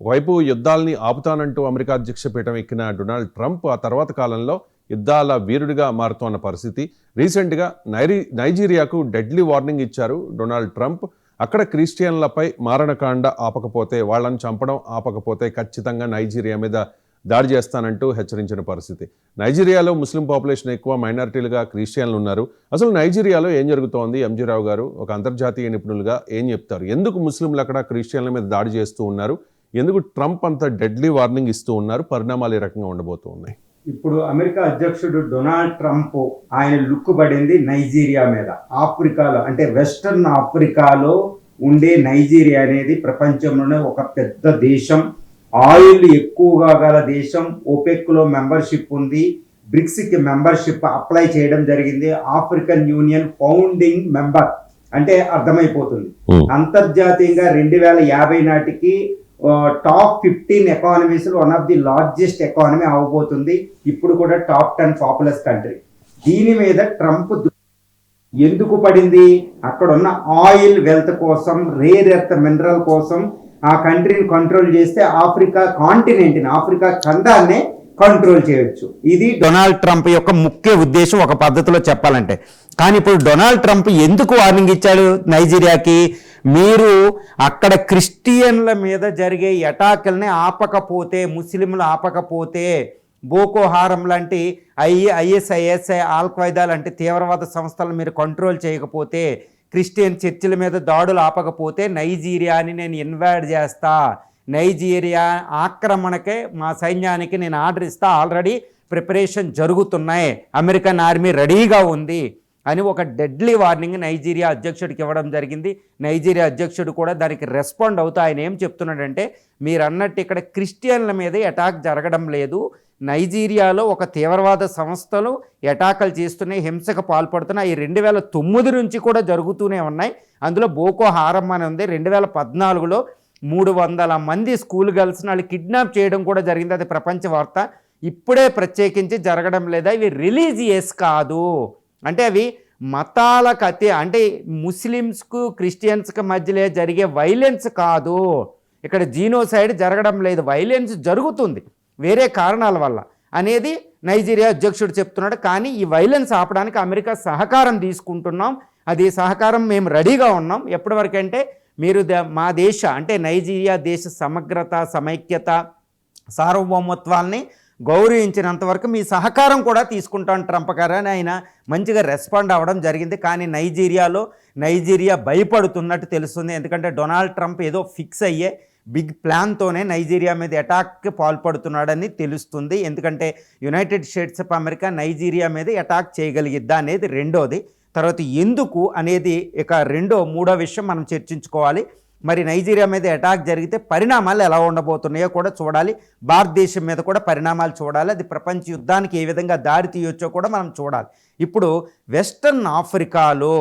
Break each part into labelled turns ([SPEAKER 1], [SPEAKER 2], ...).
[SPEAKER 1] ఒకవైపు యుద్ధాలని ఆపుతానంటూ అమెరికా అధ్యక్ష పీఠం ఎక్కిన డొనాల్డ్ ట్రంప్ ఆ తర్వాత కాలంలో యుద్ధాల వీరుడిగా మారుతోన్న పరిస్థితి. రీసెంట్గా నైరీ నైజీరియాకు డెడ్లీ వార్నింగ్ ఇచ్చారు డొనాల్డ్ ట్రంప్. అక్కడ క్రిస్టియన్లపై మారణకాండ ఆపకపోతే వాళ్ళని చంపడం ఆపకపోతే ఖచ్చితంగా నైజీరియా మీద దాడి చేస్తానంటూ హెచ్చరించిన పరిస్థితి. నైజీరియాలో ముస్లిం పాపులేషన్ ఎక్కువ మైనారిటీలుగా క్రిస్టియన్లు ఉన్నారు. అసలు నైజీరియాలో ఏం జరుగుతోంది? ఎంజీ రావు గారు ఒక అంతర్జాతీయ నిపుణులుగా ఏం చెప్తారు? ఎందుకు ముస్లింలు అక్కడ క్రిస్టియన్ల మీద దాడి చేస్తూ ఉన్నారు? ఎందుకు ట్రంప్ అంత డెడ్లీ వార్నింగ్ ఇస్తూ ఉన్నారు? పరిణామాలు ఈ రకంగా ఉండబోతూ ఉన్నాయి
[SPEAKER 2] ఇప్పుడు అమెరికా అధ్యక్షుడు డొనాల్డ్ ట్రంప్ ఆయన లుక్ పడింది నైజీరియా మీద. ఆఫ్రికాలో అంటే వెస్టర్న్ ఆఫ్రికాలో ఉండే నైజీరియా అనేది ప్రపంచంలోనే ఒక పెద్ద దేశం. ఆయిల్ ఎక్కువగా గల దేశం. OPEC లో మెంబర్షిప్ ఉంది. బ్రిక్స్కి మెంబర్షిప్ అప్లై చేయడం జరిగింది. African Union founding member. అంటే అర్థమైపోతుంది. అంతర్జాతీయంగా రెండు వేల యాభై నాటికి top fifteen economies one of the largest economy అవ్వబోతుంది ఇప్పుడు కూడా టాప్ టెన్ పాపులస్ కంట్రీ. దీని మీద ట్రంప్ ఎందుకు పడింది? అక్కడ ఉన్న ఆయిల్ వెల్త్ కోసం రేర్ ఎర్త్ మినరల్ కోసం ఆ కంట్రీని కంట్రోల్ చేస్తే ఆఫ్రికా కాంటినెంట్ని ఆఫ్రికా ఖండాన్నే కంట్రోల్ చేయొచ్చు. ఇది డొనాల్డ్ ట్రంప్ యొక్క ముఖ్య ఉద్దేశం ఒక పద్ధతిలో చెప్పాలంటే. కానీ ఇప్పుడు డొనాల్డ్ ట్రంప్ ఎందుకు వార్నింగ్ ఇచ్చాడు నైజీరియాకి? మీరు అక్కడ క్రిస్టియన్ల మీద జరిగే ఎటాకల్ని ఆపకపోతే ముస్లింలు ఆపకపోతే బోకో హారం లాంటి ఐ ఐఎస్ఐఎస్ఐ ఆల్ఖైదా లాంటి తీవ్రవాద సంస్థలను మీరు కంట్రోల్ చేయకపోతే క్రిస్టియన్ చర్చిల మీద దాడులు ఆపకపోతే నైజీరియాని నేను ఇన్వైట్ చేస్తా. నైజీరియా ఆక్రమణకే మా సైన్యానికి నేను ఆర్డర్ ఇస్తా. ఆల్రెడీ ప్రిపరేషన్ జరుగుతున్నాయి. అమెరికన్ ఆర్మీ రెడీగా ఉంది. అని ఒక డెడ్లీ వార్నింగ్ నైజీరియా అధ్యక్షుడికి ఇవ్వడం జరిగింది. నైజీరియా అధ్యక్షుడు కూడా దానికి రెస్పాండ్ అవుతూ ఆయన ఏం చెప్తున్నాడంటే మీరు అన్నట్టు ఇక్కడ క్రిస్టియన్ల మీద అటాక్ జరగడం లేదు. నైజీరియాలో ఒక తీవ్రవాద సంస్థలు ఎటాకలు చేస్తున్నాయి హింసకు పాల్పడుతున్నాయి. ఈ రెండు వేల తొమ్మిది నుంచి కూడా జరుగుతూనే ఉన్నాయి. అందులో బోకో హారం అని ఉంది. రెండు వేల పద్నాలుగులో మూడు వందల మంది స్కూల్ గర్ల్స్ని వాళ్ళు కిడ్నాప్ చేయడం కూడా జరిగింది. అది ప్రపంచ వార్త ఇప్పుడే ప్రత్యేకించి జరగడం లేదా ఇవి రిలీజియస్ కాదు. అంటే అవి మతాలకు అతి అంటే ముస్లిమ్స్కు క్రిస్టియన్స్కి మధ్యలో జరిగే వైలెన్స్ కాదు. ఇక్కడ జీనోసైడ్ జరగడం లేదు వైలెన్స్ జరుగుతుంది వేరే కారణాల వల్ల అనేది నైజీరియా అధ్యక్షుడు చెప్తున్నాడు. కానీ ఈ వైలెన్స్ ఆపడానికి అమెరికా సహకారం తీసుకుంటున్నాం. అది సహకారం మేము రెడీగా ఉన్నాం. ఎప్పటి మీరు ద- మా దేశ అంటే నైజీరియా దేశ సమగ్రత సమైక్యత సార్వభౌమత్వాల్ని గౌరవించినంత వరకు మీ సహకారం కూడా తీసుకుంటాం ట్రంప్ గారు అని ఆయన మంచిగా రెస్పాండ్ అవ్వడం జరిగింది. కానీ నైజీరియాలో నైజీరియా భయపడుతున్నట్టు తెలుస్తుంది. ఎందుకంటే డొనాల్డ్ ట్రంప్ ఏదో ఫిక్స్ అయ్యే బిగ్ ప్లాన్తోనే నైజీరియా మీద అటాక్కి పాల్పడుతున్నాడని తెలుస్తుంది. ఎందుకంటే United States of America Nigeria మీద అటాక్ చేయగలిగిద్దా అనేది రెండోది. తర్వాత ఎందుకు అనేది ఇక రెండో మూడో విషయం మనం చర్చించుకోవాలి. మరి నైజీరియా మీద అటాక్ జరిగితే పరిణామాలు ఎలా ఉండబోతున్నాయో కూడా చూడాలి. భారతదేశం మీద కూడా పరిణామాలు చూడాలి. అది ప్రపంచ యుద్ధానికి ఏ విధంగా దారి తీయొచ్చో కూడా మనం చూడాలి. ఇప్పుడు వెస్టర్న్ ఆఫ్రికాలో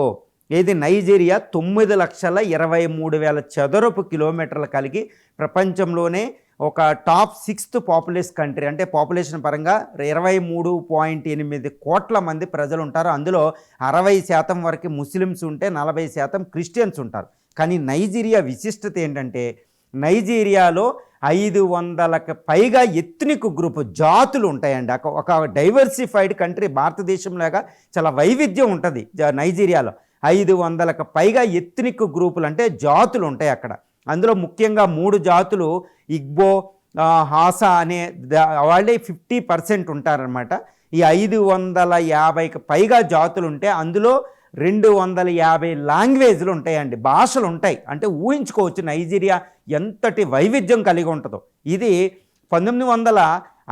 [SPEAKER 2] ఏది నైజీరియా తొమ్మిది లక్షల ఇరవై మూడు వేల చదరపు కిలోమీటర్లు కలిగి ప్రపంచంలోనే ఒక టాప్ సిక్స్త్ పాపులేస్ కంట్రీ అంటే పాపులేషన్ పరంగా ఇరవై మూడు పాయింట్ ఎనిమిది కోట్ల మంది ప్రజలు ఉంటారు అందులో అరవై శాతం వరకు ముస్లిమ్స్ ఉంటే నలభై శాతం క్రిస్టియన్స్ ఉంటారు. కానీ నైజీరియా విశిష్టత ఏంటంటే నైజీరియాలో ఐదు వందలకు పైగా ఎత్నిక్ గ్రూప్ జాతులు ఉంటాయండి. ఒక- ఒక డైవర్సిఫైడ్ కంట్రీ భారతదేశంలాగా చాలా వైవిధ్యం ఉంటుంది నైజీరియాలో. ఐదు వందలకు పైగా ఎత్నిక్ గ్రూపులు అంటే జాతులు ఉంటాయి అక్కడ. అందులో ముఖ్యంగా మూడు జాతులు ఇగ్బో హాసా అనే వాళ్ళే ఫిఫ్టీ పర్సెంట్ ఉంటారనమాట ఈ ఐదు వందల యాభైకి పైగా జాతులు ఉంటే అందులో రెండు వందల యాభై లాంగ్వేజ్లు ఉంటాయండి భాషలు ఉంటాయి అంటే ఊహించుకోవచ్చు నైజీరియా ఎంతటి వైవిధ్యం కలిగి ఉంటుందో. ఇది పంతొమ్మిది వందల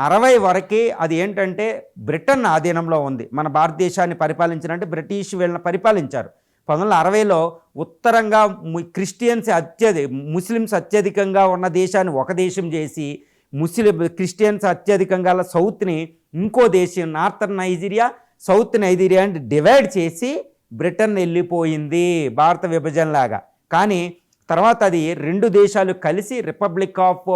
[SPEAKER 2] అరవై వరకు అది ఏంటంటే బ్రిటన్ ఆధీనంలో ఉంది. మన భారతదేశాన్ని పరిపాలించినంటే బ్రిటిష్ వీళ్ళని పరిపాలించారు. పంతొమ్మిది వందల అరవైలో ఉత్తరంగా క్రిస్టియన్స్ అత్యధి ముస్లిమ్స్ అత్యధికంగా ఉన్న దేశాన్ని ఒక దేశం చేసి ముస్లిం క్రిస్టియన్స్ అత్యధికంగా సౌత్ని ఇంకో దేశం నార్థన్ నైజీరియా సౌత్ నైజీరియా అని డివైడ్ చేసి బ్రిటన్ వెళ్ళిపోయింది భారత విభజనలాగా. కానీ తర్వాత అది రెండు దేశాలు కలిసి Republic of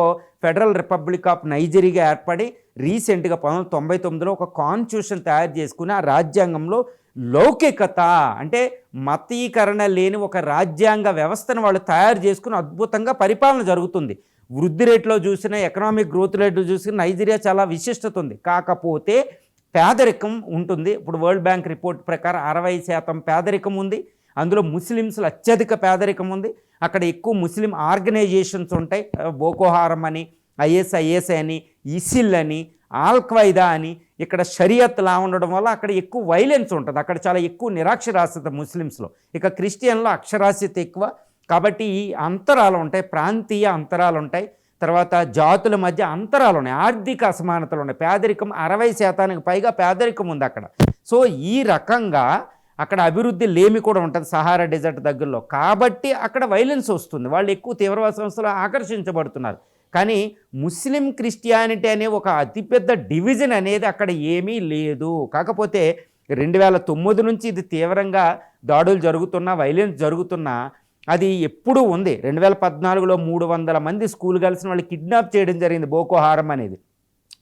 [SPEAKER 2] Federal Republic of Nigeria ఏర్పడి రీసెంట్గా పంతొమ్మిది వందల తొంభై తొమ్మిదిలో ఒక కాన్స్టిట్యూషన్ తయారు చేసుకుని ఆ రాజ్యాంగంలో లౌకికత అంటే మతీకరణ లేని ఒక రాజ్యాంగ వ్యవస్థను వాళ్ళు తయారు చేసుకుని అద్భుతంగా పరిపాలన జరుగుతుంది. వృద్ధి రేట్లో చూసిన ఎకనామిక్ గ్రోత్ రేట్లో చూసిన నైజీరియా చాలా విశిష్టత ఉంది. కాకపోతే పేదరికం ఉంటుంది. ఇప్పుడు వరల్డ్ బ్యాంక్ రిపోర్ట్ ప్రకారం అరవై శాతం పేదరికం ఉంది. అందులో ముస్లిమ్స్లో అత్యధిక పేదరికం ఉంది. అక్కడ ఎక్కువ ముస్లిం ఆర్గనైజేషన్స్ ఉంటాయి. బోకోహారం అని ఐఎస్ఐఎస్ అని ఇసిల్ అని ఆల్క్వైదా అని. ఇక్కడ షరియత్ లా ఉండడం వల్ల అక్కడ ఎక్కువ వైలెన్స్ ఉంటుంది. అక్కడ చాలా ఎక్కువ నిరాక్షరాస్యత ముస్లిమ్స్లో. ఇక క్రిస్టియన్లో అక్షరాస్యత ఎక్కువ. కాబట్టి ఈ అంతరాలు ఉంటాయి. ప్రాంతీయ అంతరాలు ఉంటాయి. తర్వాత జాతుల మధ్య అంతరాలు ఉన్నాయి ఆర్థిక అసమానతలు ఉన్నాయి పేదరికం అరవై శాతానికి పైగా పేదరికం ఉంది అక్కడ. సో ఈ రకంగా అక్కడ అభివృద్ధి లేమి కూడా ఉంటుంది సహారా డెజర్ట్ దగ్గరలో. కాబట్టి అక్కడ వైలెన్స్ వస్తుంది. వాళ్ళు ఎక్కువ తీవ్రవాద సంస్థలు ఆకర్షించబడుతున్నారు. కానీ ముస్లిం క్రిస్టియానిటీ అనే ఒక అతిపెద్ద డివిజన్ అనేది అక్కడ ఏమీ లేదు. కాకపోతే రెండు వేల తొమ్మిది నుంచి ఇది తీవ్రంగా దాడులు జరుగుతున్నా వైలెన్స్ జరుగుతున్నా అది ఎప్పుడూ ఉంది. రెండు వేల పద్నాలుగులో మూడు వందల మంది స్కూల్ కలిసిన వాళ్ళు కిడ్నాప్ చేయడం జరిగింది బోకో హారం అనేది.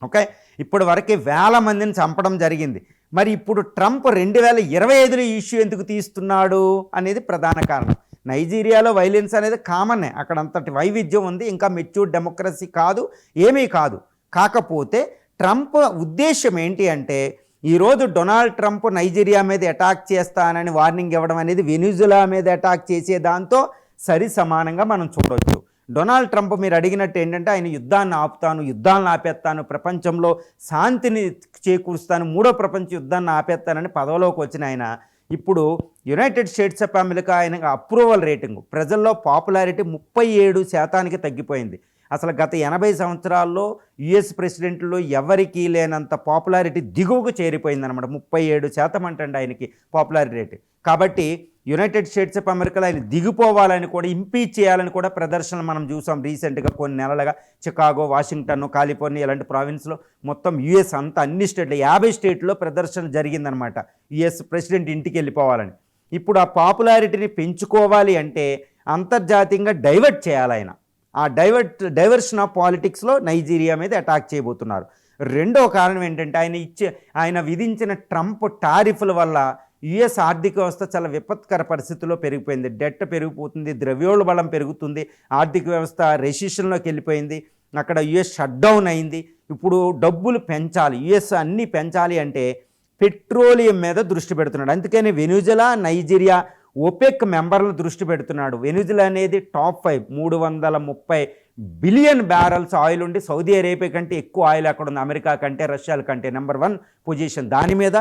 [SPEAKER 2] ఓకే? ఇప్పటి వరకే వేల మందిని చంపడం జరిగింది. మరి ఇప్పుడు ట్రంప్ రెండు వేల ఇరవై ఐదులో ఇష్యూ ఎందుకు తీస్తున్నాడు అనేది ప్రధాన కారణం. నైజీరియాలో వైలెన్స్ అనేది కామనే అక్కడ అంతటి వైవిధ్యం ఉంది. ఇంకా మెచ్యూర్ డెమోక్రసీ కాదు ఏమీ కాదు. కాకపోతే ట్రంప్ ఉద్దేశం ఏంటి అంటే ఈరోజు డొనాల్డ్ ట్రంప్ నైజీరియా మీద అటాక్ చేస్తానని వార్నింగ్ ఇవ్వడం అనేది వెనిజులా మీద అటాక్ చేసే దాంతో సరి సమానంగా మనం చూడవచ్చు డొనాల్డ్ ట్రంప్ మీరు అడిగినట్టు ఏంటంటే ఆయన యుద్ధాన్ని ఆపుతాను యుద్ధాలను ఆపేస్తాను ప్రపంచంలో శాంతిని చేకూరుస్తాను మూడో ప్రపంచ యుద్ధాన్ని ఆపేస్తానని పదవిలోకి వచ్చిన ఆయన. ఇప్పుడు యునైటెడ్ స్టేట్స్ ఆఫ్ అమెరికా ఆయన అప్రూవల్ రేటింగ్. ప్రజల్లో పాపులారిటీ ముప్పై ఏడు శాతానికి తగ్గిపోయింది. అసలు గత ఎనభై సంవత్సరాల్లో యుఎస్ ప్రెసిడెంట్లో ఎవరికీ లేనంత పాపులారిటీ దిగువకు చేరిపోయిందనమాట ముప్పై ఏడు శాతం అంటండి ఆయనకి పాపులారిటీ రేట్. కాబట్టి యునైటెడ్ స్టేట్స్ ఆఫ్ అమెరికాలో ఆయన దిగిపోవాలని కూడా ఇంపీచ్ చేయాలని కూడా ప్రదర్శనలు మనం చూసాం రీసెంట్గా కొన్ని నెలలుగా. చికాగో వాషింగ్టన్ కాలిఫోర్నియా ఇలాంటి ప్రావిన్స్లో మొత్తం యుఎస్ అంతా అన్ని స్టేట్లు యాభై స్టేట్లో ప్రదర్శన జరిగిందనమాట యుఎస్ ప్రెసిడెంట్ ఇంటికి వెళ్ళిపోవాలని. ఇప్పుడు ఆ పాపులారిటీని పెంచుకోవాలి అంటే అంతర్జాతీయంగా డైవర్ట్ చేయాలి ఆయన. ఆ డైవర్ట్ డైవర్షన్ ఆఫ్ పాలిటిక్స్లో నైజీరియా మీద అటాక్ చేయబోతున్నారు. రెండో కారణం ఏంటంటే ఆయన ఇచ్చే ఆయన విధించిన ట్రంప్ టారిఫ్ల వల్ల యుఎస్ ఆర్థిక వ్యవస్థ చాలా విపత్కర పరిస్థితుల్లో పెరిగిపోయింది. డెట్ పెరిగిపోతుంది ద్రవ్యోల్బలం పెరుగుతుంది ఆర్థిక వ్యవస్థ రెసిషన్లోకి వెళ్ళిపోయింది అక్కడ యుఎస్ షట్ డౌన్ అయింది. ఇప్పుడు డబ్బులు పెంచాలి యుఎస్ అన్నీ పెంచాలి అంటే పెట్రోలియం మీద దృష్టి పెడుతున్నాడు. అందుకని వెనుజులా నైజీరియా ఒపెక్ మెంబర్లు దృష్టి పెడుతున్నాడు. వెనుజులా అనేది టాప్ ఫైవ్. మూడు వందల ముప్పై బిలియన్ బ్యారల్స్ ఆయిల్ ఉండి సౌదీ అరేబియా కంటే ఎక్కువ ఆయిల్ అక్కడ ఉంది. అమెరికా కంటే రష్యాల కంటే నెంబర్ వన్ పొజిషన్ దాని మీద.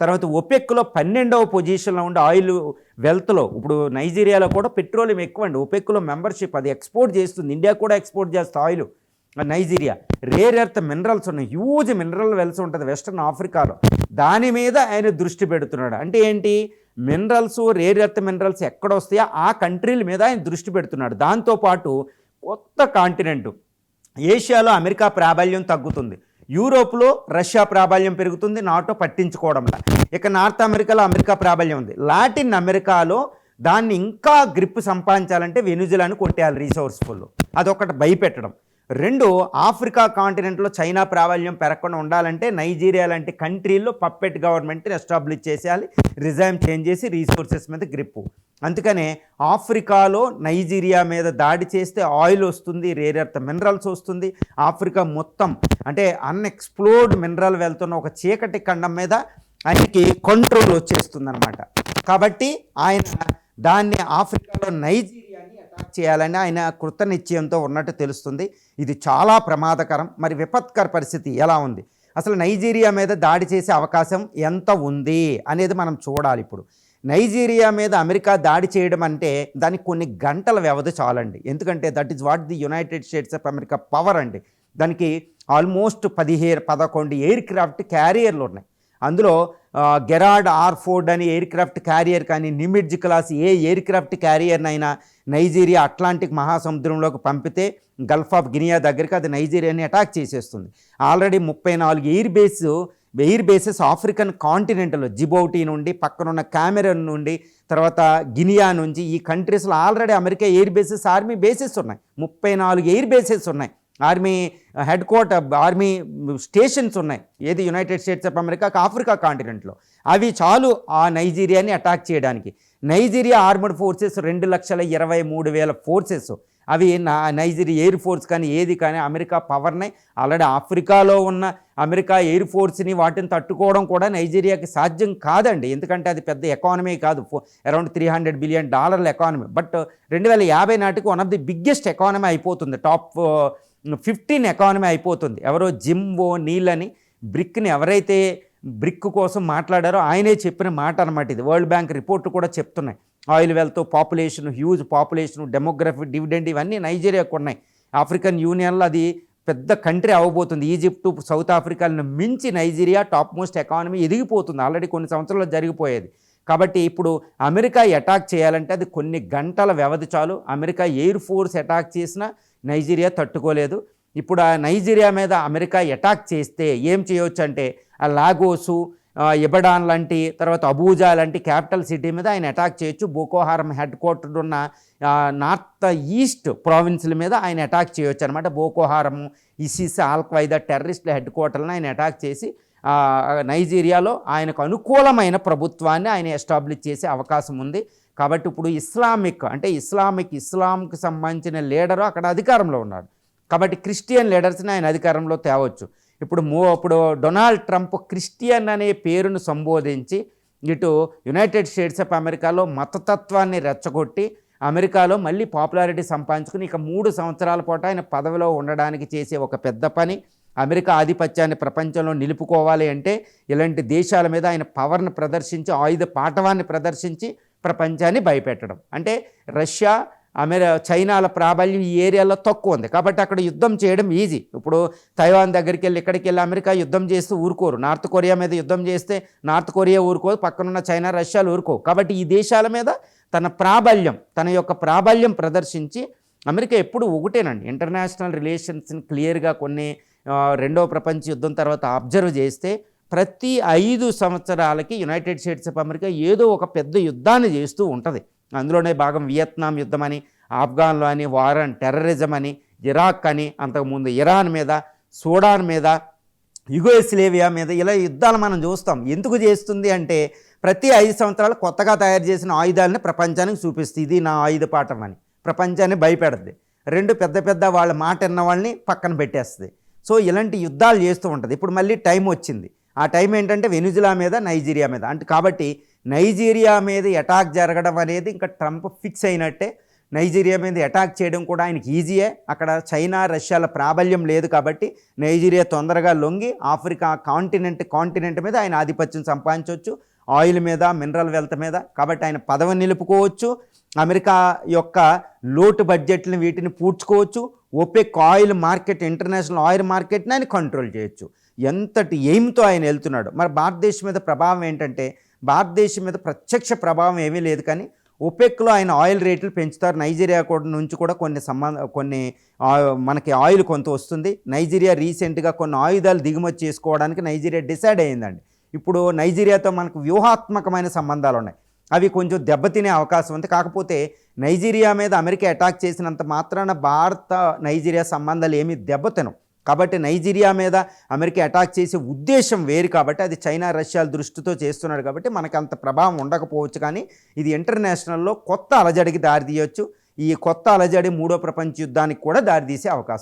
[SPEAKER 2] తర్వాత ఒపెక్లో పన్నెండవ పొజిషన్లో ఉండే ఆయిల్ వెల్త్లో ఇప్పుడు నైజీరియాలో కూడా పెట్రోలియం ఎక్కువ అండి. ఒపెక్లో మెంబర్షిప్ అది ఎక్స్పోర్ట్ చేస్తుంది. ఇండియా కూడా ఎక్స్పోర్ట్ చేస్తుంది oil. Nigeria rare earth minerals ఉన్నాయి. హ్యూజ్ మినరల్ వెల్స్ ఉంటుంది వెస్ట్రన్ ఆఫ్రికాలో. దాని మీద ఆయన దృష్టి పెడుతున్నాడు. అంటే ఏంటి? మినరల్స్ రేర్ ఎర్త్ మినరల్స్ ఎక్కడ వస్తాయో ఆ కంట్రీల మీద ఆయన దృష్టి పెడుతున్నాడు. దాంతోపాటు కొత్త కాంటినెంట్ ఏషియాలో అమెరికా ప్రాబల్యం తగ్గుతుంది. యూరోప్లో రష్యా ప్రాబల్యం పెరుగుతుంది నాటో పట్టించుకోవడంలా ఇక నార్త్ అమెరికాలో అమెరికా ప్రాబల్యం ఉంది. లాటిన్ అమెరికాలో దాన్ని ఇంకా గ్రిప్ సంపాదించాలంటే వెనుజులాను కొట్టేయాలి రీసోర్స్ఫుల్ అదొకటి భయపెట్టడం. రెండు ఆఫ్రికా కాంటినెంట్లో చైనా ప్రాబల్యం పెరగకుండా ఉండాలంటే నైజీరియా లాంటి కంట్రీల్లో పప్పెట్ గవర్నమెంట్ని ఎస్టాబ్లిష్ చేసేయాలి రిజైమ్ చేంజ్ చేసి రీసోర్సెస్ మీద గ్రిప్పు అందుకనే ఆఫ్రికాలో నైజీరియా మీద దాడి చేస్తే ఆయిల్ వస్తుంది రేర్ ఎర్త్ మినరల్స్ వస్తుంది. ఆఫ్రికా మొత్తం అంటే అన్ఎక్స్ప్లోర్డ్ మినరల్ వెళ్తున్న ఒక చీకటి ఖండం మీద ఆయనకి కంట్రోల్ వచ్చేస్తుంది అనమాట కాబట్టి ఆయన దాన్ని ఆఫ్రికాలో నైజీరియాని అటాక్ చేయాలని ఆయన కృత నిశ్చయంతో ఉన్నట్టు తెలుస్తుంది. ఇది చాలా ప్రమాదకరం. మరి విపత్కర పరిస్థితి ఎలా ఉంది? అసలు నైజీరియా మీద దాడి చేసే అవకాశం ఎంత ఉంది అనేది మనం చూడాలి ఇప్పుడు. నైజీరియా మీద అమెరికా దాడి చేయడం అంటే దానికి కొన్ని గంటల వ్యవధి చాలండి. ఎందుకంటే that is what the United States of America power అండి. దానికి ఆల్మోస్ట్ పదిహేను పదకొండు ఎయిర్ క్రాఫ్ట్ క్యారియర్లు ఉన్నాయి. అందులో గెరాడ్ ఆర్ ఫోర్డ్ అని ఎయిర్ క్రాఫ్ట్ క్యారియర్ కానీ నిమిడ్జ్ క్లాస్ ఏ ఎయిర్ క్రాఫ్ట్ క్యారియర్నైనా నైజీరియా అట్లాంటిక్ మహాసముద్రంలోకి పంపితే గల్ఫ్ ఆఫ్ గినియా దగ్గరికి అది నైజీరియాని అటాక్ చేసేస్తుంది. ఆల్రెడీ ముప్పై నాలుగు air base air bases African కాంటినెంట్లో Djibouti నుండి పక్కనున్న కెమెరన్ నుండి తర్వాత గినియా నుంచి ఈ కంట్రీస్లో already America air bases army bases ఉన్నాయి. ముప్పై నాలుగు ఎయిర్ బేసెస్ ఉన్నాయి. Army head quarter army stations ఉన్నాయి. ఏది United States of America Africa కాంటినెంట్లో. అవి చాలు ఆ నైజీరియాని అటాక్ చేయడానికి. నైజీరియా ఆర్మడ్ ఫోర్సెస్ రెండు లక్షల ఇరవై మూడు వేల ఫోర్సెస్. అవి నా నైజీరియా ఎయిర్ ఫోర్స్ కానీ ఏది కానీ అమెరికా పవర్ని ఆల్రెడీ ఆఫ్రికాలో ఉన్న అమెరికా ఎయిర్ ఫోర్స్ని వాటిని తట్టుకోవడం కూడా నైజీరియాకి సాధ్యం కాదండి. ఎందుకంటే అది పెద్ద ఎకానమీ కాదు. అరౌండ్ త్రీ హండ్రెడ్ బిలియన్ డాలర్ల ఎకానమీ. బట్ రెండు వేల యాభై నాటికి one of the biggest economy అయిపోతుంది. టాప్ ఫిఫ్టీన్ ఎకానమీ అయిపోతుంది. ఎవరో జిమ్ ఓ నీల్ అని బ్రిక్ని ఎవరైతే బ్రిక్ కోసం మాట్లాడారో ఆయనే చెప్పిన మాట అనమాట ఇది. వరల్డ్ బ్యాంక్ రిపోర్ట్ కూడా చెప్తున్నాయి. Oil wealth population huge population demography dividend ఇవన్నీ నైజీరియాకు ఉన్నాయి. ఆఫ్రికన్ యూనియన్లో అది పెద్ద కంట్రీ అవ్వబోతుంది. ఈజిప్ట్ సౌత్ ఆఫ్రికాలను మించి నైజీరియా టాప్ మోస్ట్ ఎకానమీ ఎదిగిపోతుంది. ఆల్రెడీ కొన్ని సంవత్సరాల్లో జరిగిపోయేది. కాబట్టి ఇప్పుడు అమెరికా అటాక్ చేయాలంటే అది కొన్ని గంటల వ్యవధి చాలు. అమెరికా ఎయిర్ ఫోర్స్ అటాక్ చేసినా నైజీరియా తట్టుకోలేదు. ఇప్పుడు ఆ నైజీరియా మీద అమెరికా అటాక్ చేస్తే ఏం చేయవచ్చు అంటే లాగోసు ఇబడాన్ లాంటి తర్వాత అబూజా లాంటి క్యాపిటల్ సిటీ మీద ఆయన అటాక్ చేయొచ్చు. బోకోహారం హెడ్ క్వార్టర్ ఉన్న నార్త్ ఈస్ట్ ప్రావిన్స్ల మీద ఆయన అటాక్ చేయొచ్చు అనమాట బోకోహారం ఇసిస్ ఆల్క్వైదా టెర్రరిస్ట్ల హెడ్ క్వార్టర్లను ఆయన అటాక్ చేసి నైజీరియాలో ఆయనకు అనుకూలమైన ప్రభుత్వాన్ని ఆయన ఎస్టాబ్లిష్ చేసే అవకాశం ఉంది. కాబట్టి ఇప్పుడు ఇస్లామిక్ అంటే ఇస్లామిక్ ఇస్లాంకి సంబంధించిన లీడరు అక్కడ అధికారంలో ఉన్నాడు కాబట్టి క్రిస్టియన్ లీడర్స్ని ఆయన అధికారంలో తేవచ్చు. ఇప్పుడు మూ అప్పుడు డొనాల్డ్ ట్రంప్ క్రిస్టియన్ అనే పేరును సంబోధించి ఇటు యునైటెడ్ స్టేట్స్ ఆఫ్ అమెరికాలో మతతత్వాన్ని రెచ్చగొట్టి అమెరికాలో మళ్ళీ పాపులారిటీ సంపాదించుకుని ఇక మూడు సంవత్సరాల పాటు ఆయన పదవిలో ఉండడానికి చేసే ఒక పెద్ద పని అమెరికా ఆధిపత్యాన్ని ప్రపంచంలో నిలుపుకోవాలి అంటే ఇలాంటి దేశాల మీద ఆయన పవర్ను ప్రదర్శించి ఆయుధ పాఠవాన్ని ప్రదర్శించి ప్రపంచాన్ని భయపెట్టడం. అంటే రష్యా అమెరి చైనాల ప్రాబల్యం ఈ ఏరియాలో తక్కువ ఉంది. కాబట్టి అక్కడ యుద్ధం చేయడం ఈజీ. ఇప్పుడు తైవాన్ దగ్గరికి వెళ్ళి ఇక్కడికి వెళ్ళి అమెరికా యుద్ధం చేస్తూ ఊరుకోరు. నార్త్ కొరియా మీద యుద్ధం చేస్తే నార్త్ కొరియా ఊరుకోదు పక్కనున్న చైనా రష్యాలు ఊరుకోవు. కాబట్టి ఈ దేశాల మీద తన ప్రాబల్యం తన యొక్క ప్రాబల్యం ప్రదర్శించి అమెరికా ఎప్పుడు ఒకటేనండి. ఇంటర్నేషనల్ రిలేషన్స్ని క్లియర్గా కొన్ని రెండవ ప్రపంచ యుద్ధం తర్వాత అబ్జర్వ్ చేస్తే ప్రతి ఐదు సంవత్సరాలకి యునైటెడ్ స్టేట్స్ ఆఫ్ అమెరికా ఏదో ఒక పెద్ద యుద్ధాన్ని చేస్తూ ఉంటుంది. అందులోనే భాగం వియత్నాం యుద్ధం అని ఆఫ్ఘాన్లో అని వార్ అండ్ టెర్రరిజం అని ఇరాక్ అని అంతకుముందు ఇరాన్ మీద సూడాన్ మీద యుగోస్లేవియా మీద ఇలా యుద్ధాలు మనం చూస్తాం. ఎందుకు చేస్తుంది అంటే ప్రతి ఐదు సంవత్సరాలు కొత్తగా తయారు చేసిన ఆయుధాలని ప్రపంచానికి చూపిస్తుంది. ఇది నా ఆయుధ పాఠం అని. ప్రపంచాన్ని భయపెడుతుంది రెండు పెద్ద పెద్ద వాళ్ళ మాట విన్న వాళ్ళని పక్కన పెట్టేస్తుంది. సో ఇలాంటి యుద్ధాలు చేస్తూ ఉంటుంది. ఇప్పుడు మళ్ళీ టైం వచ్చింది. ఆ టైం ఏంటంటే వెనుజులా మీద నైజీరియా మీద. అంటే కాబట్టి నైజీరియా మీద అటాక్ జరగడం అనేది ఇంకా ట్రంప్ ఫిక్స్ అయినట్టే. నైజీరియా మీద అటాక్ చేయడం కూడా ఆయనకి ఈజీయే అక్కడ చైనా రష్యాల ప్రాబల్యం లేదు కాబట్టి నైజీరియా తొందరగా లొంగి ఆఫ్రికా కాంటినెంట్ కాంటినెంట్ మీద ఆయన ఆధిపత్యం సంపాదించవచ్చు. ఆయిల్ మీద మినరల్ వెల్త్ మీద. కాబట్టి ఆయన పదవి నిలుపుకోవచ్చు. అమెరికా యొక్క లోటు బడ్జెట్ని వీటిని పూడ్చుకోవచ్చు. OPEC oil market international oil మార్కెట్ని ఆయన కంట్రోల్ చేయొచ్చు. ఎంతటి ఎయిమ్తో ఆయన వెళ్తున్నాడు. మరి భారతదేశం మీద ప్రభావం ఏంటంటే భారతదేశం మీద ప్రత్యక్ష ప్రభావం ఏమీ లేదు కానీ ఒపెక్లో ఆయన ఆయిల్ రేట్లు పెంచుతారు. నైజీరియా కూడా నుంచి కూడా కొన్ని సంబంధ కొన్ని ఆ, మనకి ఆయిల్ కొంత వస్తుంది. నైజీరియా రీసెంట్గా కొన్ని ఆయుధాలు దిగుమతి చేసుకోవడానికి నైజీరియా డిసైడ్ అయ్యిందండి. ఇప్పుడు నైజీరియాతో మనకు వ్యూహాత్మకమైన సంబంధాలు ఉన్నాయి. అవి కొంచెం దెబ్బతినే అవకాశం ఉంది. కాకపోతే నైజీరియా మీద అమెరికా అటాక్ చేసినంత మాత్రాన భారత నైజీరియా సంబంధాలు ఏమీ దెబ్బతినవు. కాబట్టి నైజీరియా మీద అమెరికా అటాక్ చేసే ఉద్దేశం వేరు కాబట్టి అది చైనా రష్యాల దృష్టితో చేస్తున్నాడు కాబట్టి మనకు అంత ప్రభావం ఉండకపోవచ్చు కానీ ఇది ఇంటర్నేషనల్లో కొత్త అలజడికి దారితీయవచ్చు ఈ కొత్త అలజడి మూడో ప్రపంచ యుద్ధానికి కూడా దారితీసే అవకాశం